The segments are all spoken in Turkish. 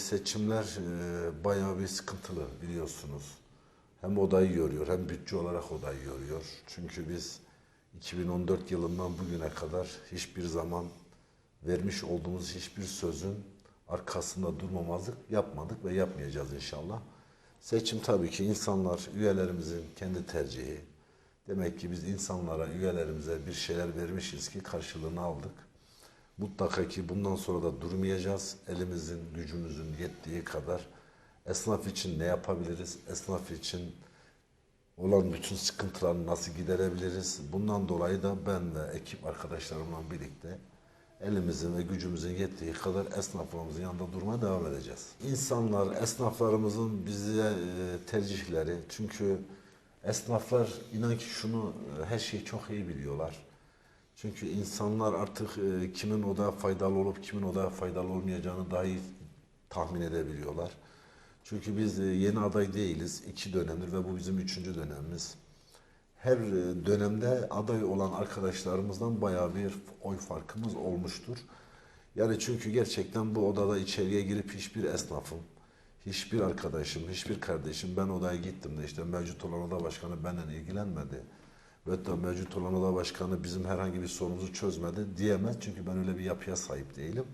seçimler e, bayağı bir sıkıntılı biliyorsunuz. Hem odayı yoruyor hem bütçe olarak odayı yoruyor. Çünkü biz 2014 yılından bugüne kadar hiçbir zaman vermiş olduğumuz hiçbir sözün arkasında durmamazlık yapmadık ve yapmayacağız inşallah. Seçim tabii ki insanlar, üyelerimizin kendi tercihi. Demek ki biz insanlara, üyelerimize bir şeyler vermişiz ki karşılığını aldık. Mutlaka ki bundan sonra da durmayacağız. Elimizin, gücümüzün yettiği kadar esnaf için ne yapabiliriz? Esnaf için olan bütün sıkıntıları nasıl giderebiliriz? Bundan dolayı da ben ve ekip arkadaşlarımla birlikte elimizin ve gücümüzün yettiği kadar esnaflarımızın yanında durmaya devam edeceğiz. İnsanlar, esnaflarımızın bize e, tercihleri çünkü esnaflar inan ki şunu e, her şeyi çok iyi biliyorlar. Çünkü insanlar artık e, kimin odaya faydalı olup kimin odaya faydalı olmayacağını daha iyi tahmin edebiliyorlar. Çünkü biz e, yeni aday değiliz. iki dönemdir ve bu bizim üçüncü dönemimiz. Her e, dönemde aday olan arkadaşlarımızdan bayağı bir oy farkımız olmuştur. Yani çünkü gerçekten bu odada içeriye girip hiçbir esnafım, hiçbir arkadaşım, hiçbir kardeşim ben odaya gittim de işte mevcut olan oda başkanı benden ilgilenmedi. Ve da mevcut olan oda başkanı bizim herhangi bir sorunumuzu çözmedi diyemez. Çünkü ben öyle bir yapıya sahip değilim.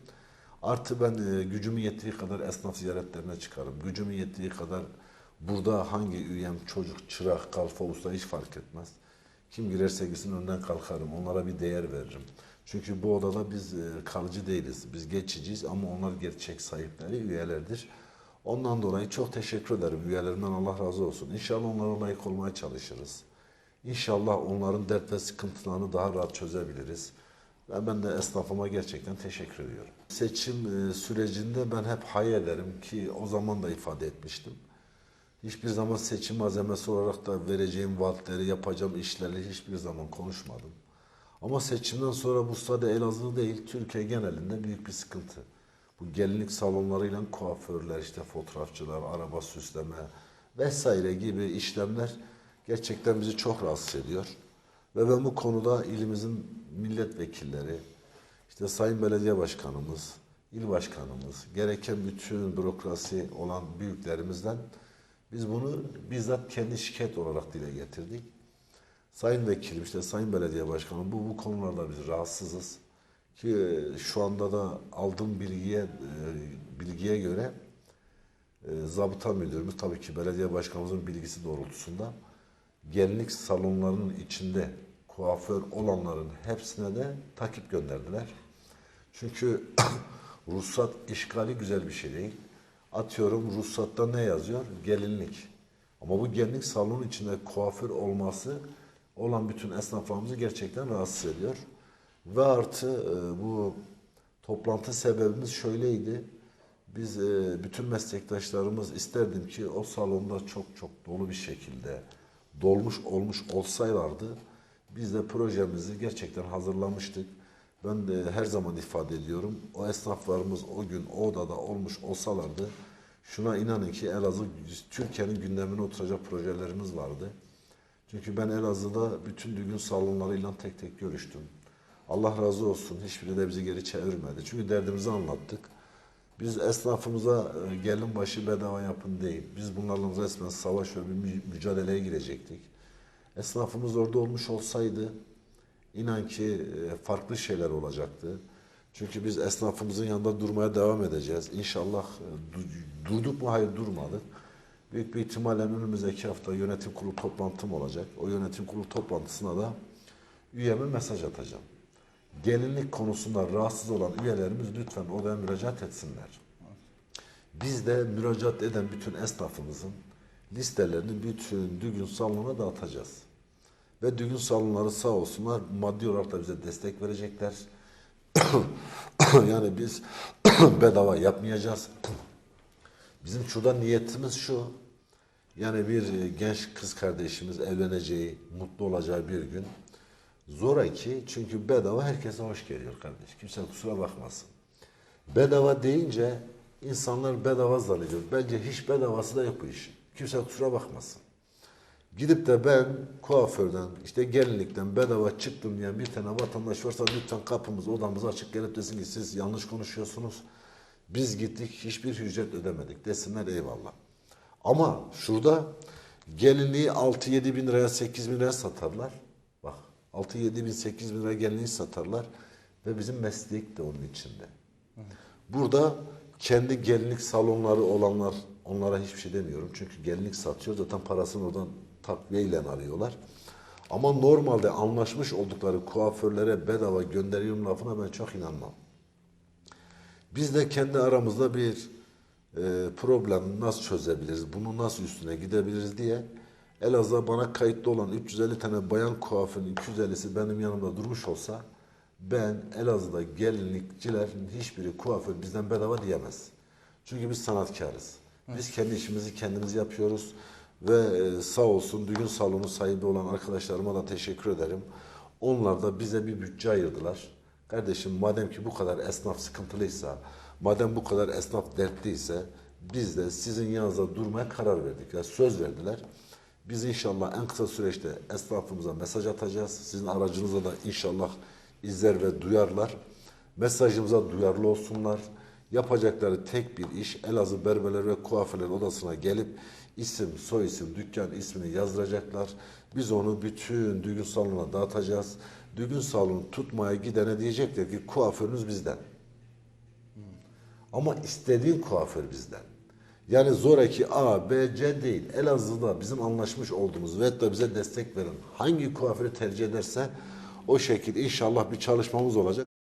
Artı ben e, gücümün yettiği kadar esnaf ziyaretlerine çıkarım. Gücümün yettiği kadar burada hangi üyem, çocuk, çırak, kalfa, usta hiç fark etmez. Kim girerse girsin önden kalkarım. Onlara bir değer veririm. Çünkü bu odada biz e, kalıcı değiliz. Biz geçiciyiz ama onlar gerçek sahipleri, üyelerdir. Ondan dolayı çok teşekkür ederim. Üyelerimden Allah razı olsun. İnşallah onlara layık olmaya çalışırız. İnşallah onların dert ve sıkıntılarını daha rahat çözebiliriz. Ve ben de esnafıma gerçekten teşekkür ediyorum. Seçim e, sürecinde ben hep hayal ederim ki o zaman da ifade etmiştim. Hiçbir zaman seçim malzemesi olarak da vereceğim vaatleri, yapacağım işlerle hiçbir zaman konuşmadım. Ama seçimden sonra bu sadece Elazığ değil, Türkiye genelinde büyük bir sıkıntı. Bu gelinlik salonlarıyla kuaförler, işte fotoğrafçılar, araba süsleme vesaire gibi işlemler gerçekten bizi çok rahatsız ediyor. Ve ben bu konuda ilimizin milletvekilleri, işte Sayın Belediye Başkanımız, il başkanımız, gereken bütün bürokrasi olan büyüklerimizden biz bunu bizzat kendi şikayet olarak dile getirdik. Sayın Vekilim, işte Sayın Belediye Başkanım bu, bu konularda biz rahatsızız. Ki e, şu anda da aldığım bilgiye e, bilgiye göre e, zabıta müdürümüz tabii ki belediye başkanımızın bilgisi doğrultusunda gelinlik salonlarının içinde kuaför olanların hepsine de takip gönderdiler. Çünkü ruhsat işgali güzel bir şey değil. Atıyorum ruhsatta ne yazıyor? Gelinlik. Ama bu gelinlik salonun içinde kuaför olması olan bütün esnaflarımızı gerçekten rahatsız ediyor. Ve artı e, bu toplantı sebebimiz şöyleydi. Biz e, bütün meslektaşlarımız isterdim ki o salonda çok çok dolu bir şekilde dolmuş olmuş olsaylardı biz de projemizi gerçekten hazırlamıştık. Ben de her zaman ifade ediyorum. O esnaflarımız o gün o odada olmuş olsalardı şuna inanın ki Elazığ Türkiye'nin gündemine oturacak projelerimiz vardı. Çünkü ben Elazığ'da bütün düğün salonlarıyla tek tek görüştüm. Allah razı olsun hiçbiri de bizi geri çevirmedi. Çünkü derdimizi anlattık. Biz esnafımıza e, gelin başı bedava yapın değil. Biz bunlarla resmen savaş ve bir mü- mücadeleye girecektik. Esnafımız orada olmuş olsaydı inan ki e, farklı şeyler olacaktı. Çünkü biz esnafımızın yanında durmaya devam edeceğiz. İnşallah e, du- durduk mu? Hayır durmadık. Büyük bir ihtimalle önümüzdeki hafta yönetim kurulu toplantım olacak. O yönetim kurulu toplantısına da üyeme mesaj atacağım. Gelinlik konusunda rahatsız olan üyelerimiz lütfen odaya müracaat etsinler. Biz de müracaat eden bütün esnafımızın listelerini bütün düğün salonuna dağıtacağız. Ve düğün salonları sağ olsunlar maddi olarak da bize destek verecekler. yani biz bedava yapmayacağız. Bizim şurada niyetimiz şu. Yani bir genç kız kardeşimiz evleneceği, mutlu olacağı bir gün zoraki çünkü bedava herkese hoş geliyor kardeş. Kimse kusura bakmasın. Bedava deyince insanlar bedava zannediyor. Bence hiç bedavası da yok bu işin. Kimse kusura bakmasın. Gidip de ben kuaförden, işte gelinlikten bedava çıktım diyen bir tane vatandaş varsa lütfen kapımız, odamız açık gelip desin ki siz yanlış konuşuyorsunuz. Biz gittik hiçbir ücret ödemedik desinler eyvallah. Ama şurada gelinliği 6-7 bin liraya 8 bin liraya satarlar. Bak 6-7 bin 8 bin liraya gelinliği satarlar ve bizim meslek de onun içinde. Burada kendi gelinlik salonları olanlar onlara hiçbir şey demiyorum. Çünkü gelinlik satıyor zaten parasını oradan takviyeyle alıyorlar. Ama normalde anlaşmış oldukları kuaförlere bedava gönderiyorum lafına ben çok inanmam. Biz de kendi aramızda bir e, problem nasıl çözebiliriz, bunu nasıl üstüne gidebiliriz diye Elazığ'a bana kayıtlı olan 350 tane bayan kuaförün 250'si benim yanımda durmuş olsa ben Elazığ'da gelinlikçilerin hiçbiri kuaför bizden bedava diyemez. Çünkü biz sanatkarız. Biz kendi işimizi kendimiz yapıyoruz ve e, sağ olsun düğün salonu sahibi olan arkadaşlarıma da teşekkür ederim. Onlar da bize bir bütçe ayırdılar. Kardeşim madem ki bu kadar esnaf sıkıntılıysa, madem bu kadar esnaf dertliyse biz de sizin yanınızda durmaya karar verdik. Yani söz verdiler. Biz inşallah en kısa süreçte esnafımıza mesaj atacağız. Sizin aracınıza da inşallah izler ve duyarlar. Mesajımıza duyarlı olsunlar. Yapacakları tek bir iş Elazığ Berberler ve Kuaförler Odası'na gelip isim, soy isim, dükkan ismini yazdıracaklar. Biz onu bütün düğün salonuna dağıtacağız. Düğün salonu tutmaya gidene diyecekler ki kuaförünüz bizden. Ama istediğin kuaför bizden. Yani zoraki A, B, C değil. Elazığ'da bizim anlaşmış olduğumuz ve da bize destek veren hangi kuaförü tercih ederse o şekilde inşallah bir çalışmamız olacak.